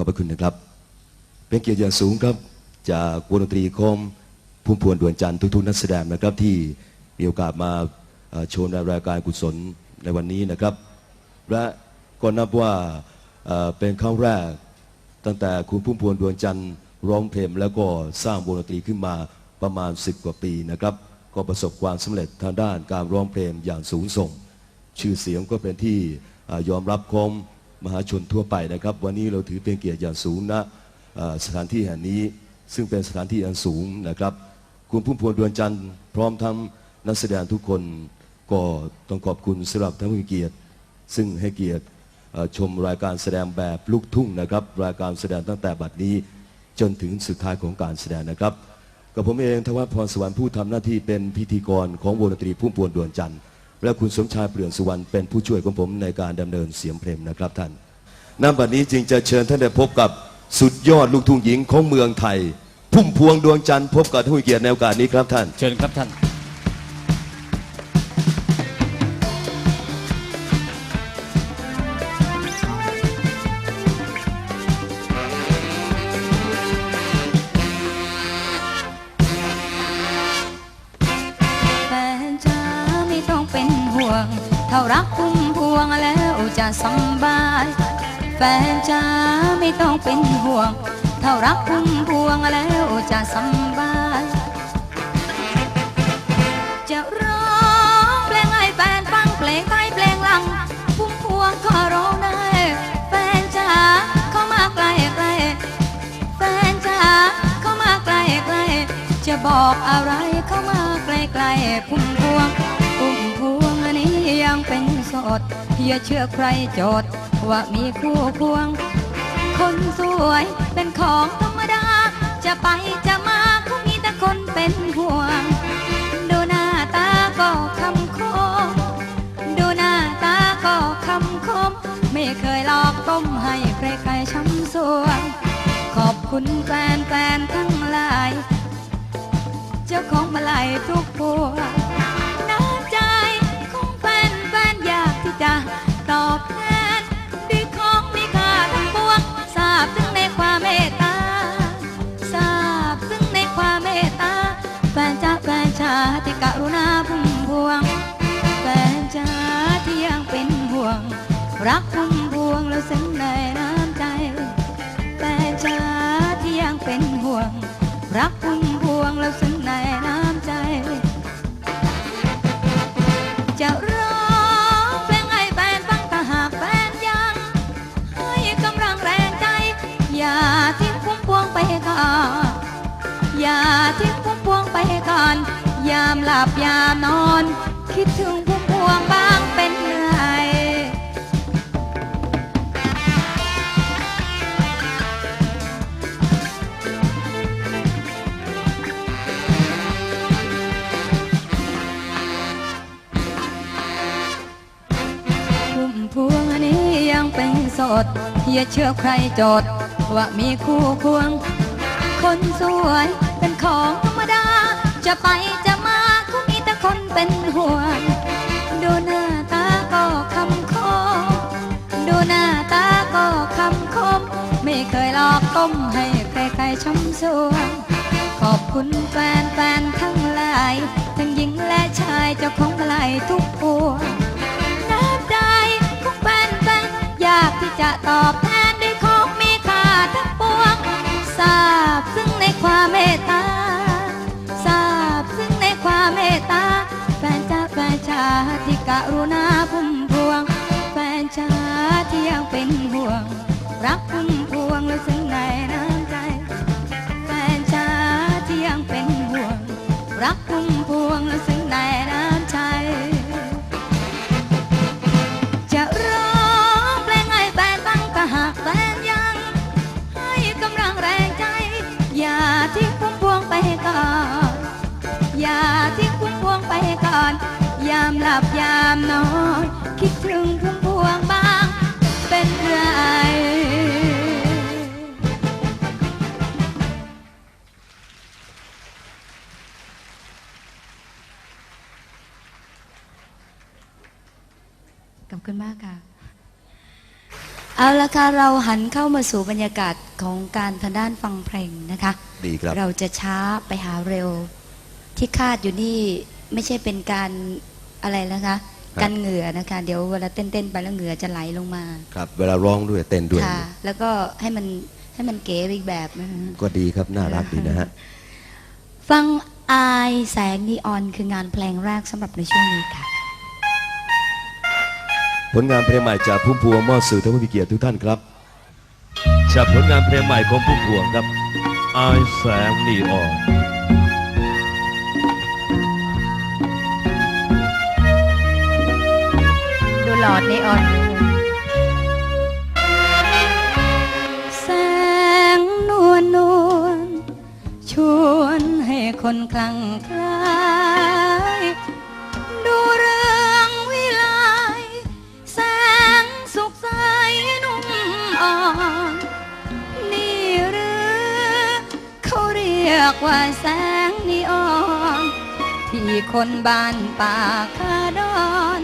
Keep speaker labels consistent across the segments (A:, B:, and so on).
A: อบพระคุณนะครับ เป็นเกียรติอย่างสูงครับ จากวงดนตรีของพุ่มพวงดวงจันทร์ทุกๆนักแสดงนะครับที่มีโอกาสมาโชว์ในรายการกุศลในวันนี้นะครับ และก็นับว่าเป็นครั้งแรกตั้งแต่คุณพุ่มพวงดวงจันทร์ร้องเพลงแล้วก็สร้างวงดนตรีขึ้นมาประมาณ 10 กว่าปีนะครับ ก็ประสบความสำเร็จทางด้านการร้องเพลงอย่างสูงส่ง ชื่อเสียงก็เป็นที่อยอมรับของ มหาชนทั่วไปนะครับ วันนี้เราถือเป็นเกียรติอย่างสูงนะสถานที่แห่งนี้ซึ่งเป็นสถานที่อันสูงนะครับ คุณพุ่มพวงดวงจันทร์พร้อมทั้งนักแสดงทุกคนก็ต้องขอบคุณสำหรับท่านผู้เกียรติ ซึ่งให้เกียรติชมรายการแสดงแบบลูกทุ่งนะครับ รายการแสดงตั้งแต่บัดนี้จนถึงสุดท้ายของการแสดงนะครับ กับผมเองทวัฒพรสวรรค์ผู้ทำหน้าที่เป็นพิธีกรของวงดนตรีพุ่มพวงดวงจันทร์ และคุณสมชายเปลี่ยนสุวรรณเป็นผู้ช่วยของผมในการดำเนินเสียงเพลงนะครับท่านณบัดนี้จึงจะเชิญท่านได้พบกับสุดยอดลูกทุ่งหญิงของเมืองไทย พุ่มพวงดวงจันทร์พบกับท่านผู้มีเกียรติในโอกาสนี้ครับท่าน
B: เชิญครับท่าน
C: วงเท่ารักพุ่มพวงแล้วจะสบาย แฟนจ้าไม่ต้องเป็นห่วงเท่ารักพุ่มพวงแล้วจะสบาย จะร้องเพลงให้แฟนฟังเพลงไทยเพลงลัง พุ่มพวงก็ร้องได้แฟนจ้าเข้ามาใกล้ใกล้แฟนจ๋าเข้ามาใกล้ใกล้จะบอกอะไรเข้ามาใกล้ใกล้พุ่ม ยังเป็นโสดอย่าเชื่อใครโจทย์ว่ามีคู่ควง คนสวยเป็นของธรรมดา จะไปจะมาก็มีแต่คนเป็นห่วง ดูหน้าตาก็คำคม ดูหน้าตาก็คำคม ไม่เคยหลอกต้มให้ใครๆช้ำสวงขอบคุณแฟนแฟนๆทั้งหลาย เจ้าของมาลัยทุกพวง รักพุ่มพวงแล้วซึ้งในน้ำใจแฟนจ้าที่ยังเป็นห่วง รักพุ่มพวงแล้วซึ้งในน้ำใจ จะร้องเพลงให้แฟนฟังถ้าหากแฟนยัง ให้กำลังแรงใจ อย่าทิ้งพุ่มพวงไปก่อน อย่าทิ้งพุ่มพวงไปก่อน ยามหลับยามนอน คิดถึงพุ่ สดอย่าเชื่อใครโจทย์ว่ามีคู่ควง คนสวยเป็นของธรรมดา จะไปจะมาก็มีแต่คนเป็นห่วง ดูหน้าตาก็คำคมดูหน้าตาก็คำคม ไม่เคยหลอกต้มให้ใครๆช้ำสวงขอบคุณแฟนแฟนๆทั้งหลาย ทั้งหญิงและชายเจ้าของมาลัยทุกพวงากที่จะตอบแทนด้วยของมีค่าทั้งปวงทราบซึ่งในความเมตตาทราบซึ่งในความเมตตา แฟนจ้าแฟนชาที่กรุณาพุ่มพวง แฟนชาที่ยังเป็นห่วง รักพุ่มพวงและซึ่งในน้ำใจ แฟนชาที่ยังเป็นห่วง รักพุ่มพวงและซึ่งในน้ำ ก่อน อย่าทิ้งพุ่มพวงไปก่อน ยามหลับยามนอน คิดถึงพุ่มพวงบ้าง เป็นไรขอบคุณมากค่ะ เอาละค่ะ เราหันเข้ามาสู่บรรยากาศ ของการทางด้านฟังเพลงนะคะ
A: ดีครับ
C: เราจะช้าไปหาเร็ว ที่คาดอยู่นี่ไม่ใช่เป็นการอะไรนะคะ
A: ครับ
C: กันเหงื่อนะคะ เดี๋ยวเวลาเต้นๆไปแล้วเหงื่อจะไหลลงมา
A: ครับ เวลาร้องด้วยเต้นด้วย
C: ค่ะ แล้วก็ให้มันให้มันเก๋ไปอีกแบบนะคะ
A: ก็ดีครับน่ารักดีนะฮะ
C: ฟังอายแสงนีออนคืองานเพลงแรกสำหรับในช่วงนี้ค่ะ
A: ผลงานเพลงใหม่จากพุ่มพวงมอบสื่อท่านผู้มีเกียรติทุกท่านครับ
B: จากผลงานเพลงใหม่ของผู้พวงครับอายแสงนีออน
C: ดูหลอดนีออนแสงนวลนวลชวนให้คนคลั่งไคล้า แสงนีออนที่คนบ้านป่าคาดอน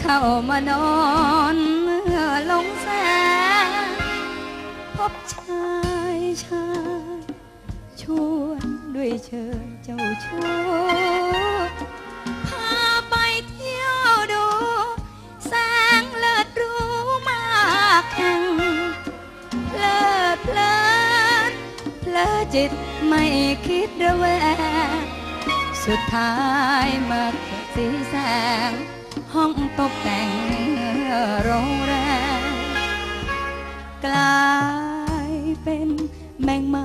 C: เข้ามานอนเมื่อลงแสง พบชายชายชวนด้วยเชิญเจ้าชู้พาไปเที่ยวดู แสงเลิศรู้มากแห่งเลิดเพลินเพลิดจิต ไม่คิดระแวง สุดท้ายมาเกิดสีแสง ห้องตกแต่งโรงแรมกลายเป็นแมงเม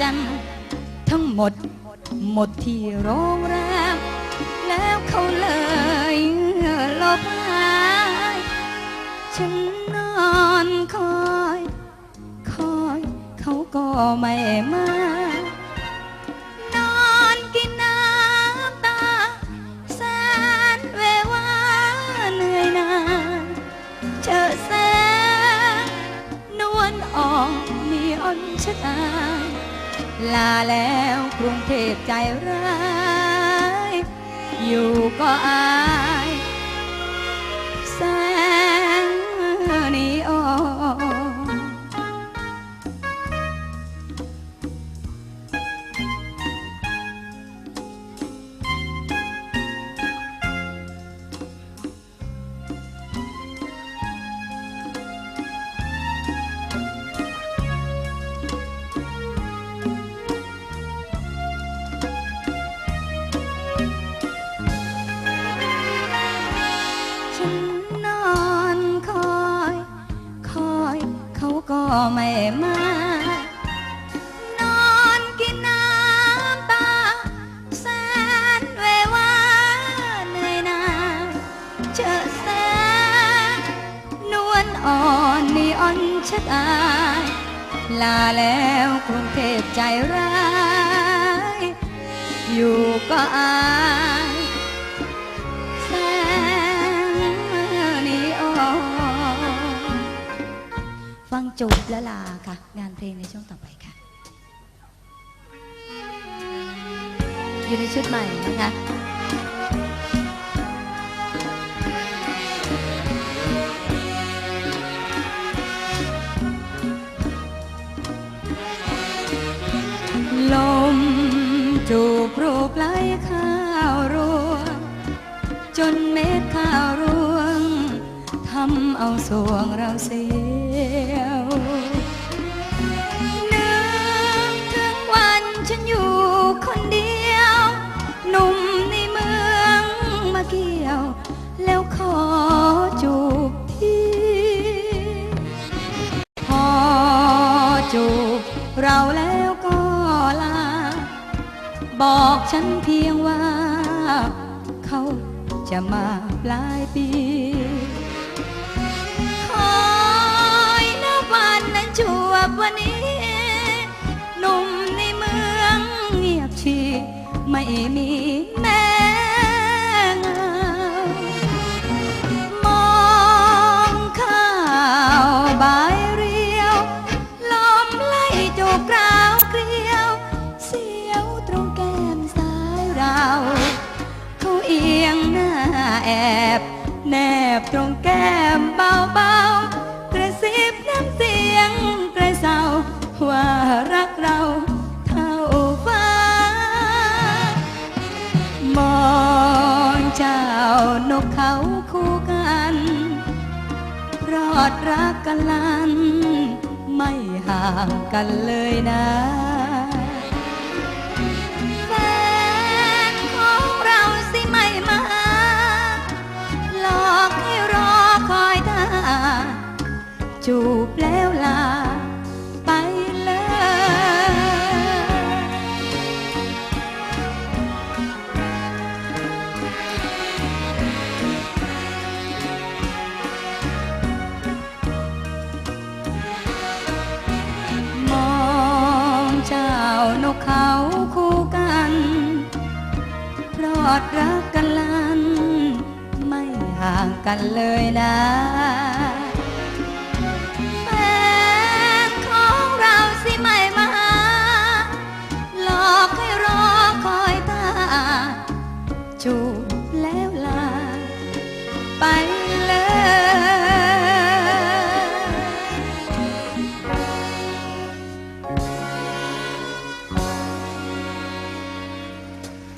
C: ชาจำทั้งหมดหมดที่โรงแรม แล้วเขาเลยลบหายฉันนอนคอย คอยเขาก็ไม่มานอนกินน้ำตาแสนเววาเหนื่อยนายเจอแสงนวลอ่อนมีอ่อนชะตา ลาแล้วกรุงเทพใจร้าย อยู่ก็อาย ไม่มานอนกินน้ำตาแสนเววาเหนื่อยหนายเจอแสงนวลอ่อนนีอ่อนชะตายลาแล้วกรุงเทพใจร้าย อยู่ก็อาย จบแล้วลาค่ะ งานเพลงในช่วงต่อไปค่ะ อยู่ในชุดใหม่นะคะลมจูบรูปไหลข้าวรวงจนเม็ดข้าวร่วงทำเอาสวงเราเสียว บอกฉันเพียงว่า เขาจะมาปลายปีคอยนับวันนั้นจวบวันนี้ หนุ่มในเมืองเงียบชีไม่มี แอบ แนบตรงแก้มเบาๆ กระซิบน้ำเสียงกระเซาว่ารักเราเท่าฟ้ามองเจ้านกเขาคู่กันรอดรักกันลัน ไม่ห่างกันเลยนะ เขาคู่กันพรอดรักกันลัน ไม่ห่างกันเลยนะ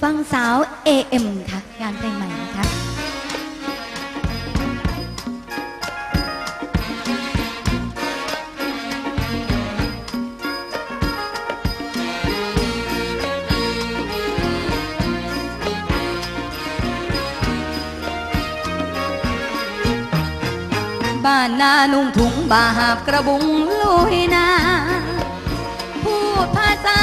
C: ฟังสาว AM ค่ะ งานเพลงใหม่นะคะบ้านนานุ่งถุงบาหาบกระบุงลุยนาพูดภาษา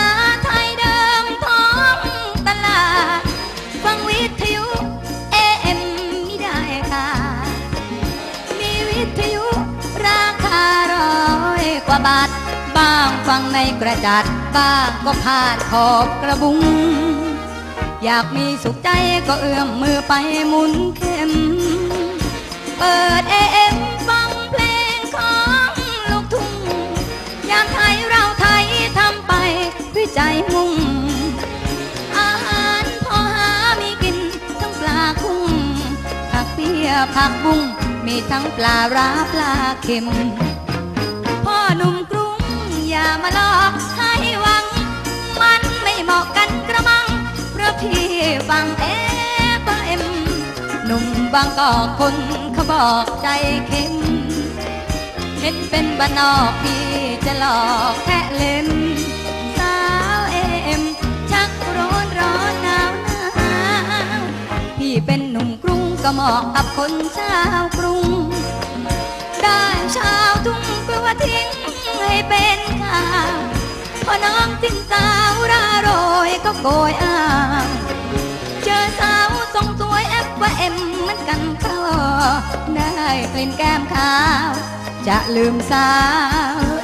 C: ฟังวิทยุ AM ไม่ได้ค่ะ มีวิทยุราคาร้อยกว่าบาท บ้างฟังในกระดาษบ้างก็ผ่านขอบกระบุง อยากมีสุขใจก็เอื้อมมือไปหมุนเข็ม ผักบุ้งมีทั้งปลาร้าปลาเค็ม พ่อหนุ่มกรุงอย่ามาหลอกให้หวัง มันไม่เหมาะกันกระมัง เพราะพี่ฟังเอฟเอ็ม หนุ่มบางกอกคนเขาบอกใจเข็ม เห็นเป็นบ้านนอกพี่จะหลอกแค่เล่น ก็เหมาะกับคนชาวกรุง ได้ชาวทุ่งกลัวทิ้งให้เป็นข่าวพอน้องทิ้งสาวราโรยก็โกยอ้างเจอสาวทรงสวยแอปว่าเอ็มเหมือนกันเขาได้กลิ่นแก้มขาว จะลืมสาว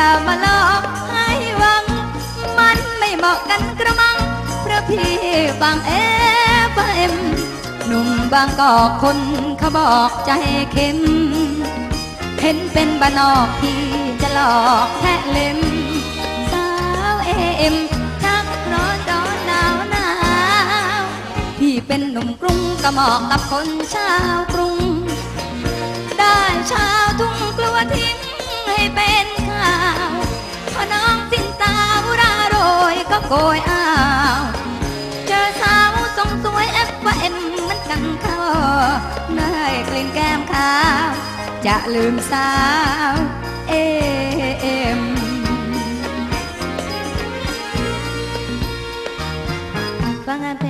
C: อย่ามาหลอกให้หวัง มันไม่เหมาะกันกระมัง เพราะพี่บางเอฟเอ็มหนุ่มบางกอกคนเขาบอกใจเข็ม เห็นเป็นบ้านนอกพี่จะหลอกแทะเล็ม สาวเอ็มชักร้อนร้อนหนาวหนาวพี่เป็นหนุ่มกรุงก็เหมาะกับคนชาวกรุง ได้ชาวทุ่งกลัวทิ้ง ให้เป็นข่าวพอน้องสิ้นตาวราโรยก็โกยอ้าวเจอสาวทรงสวยเอฟว่าเอ็มมันกังเข้าได้กลิ่นแก้มขาว จะลืมสาวเอ็มฟังเพลง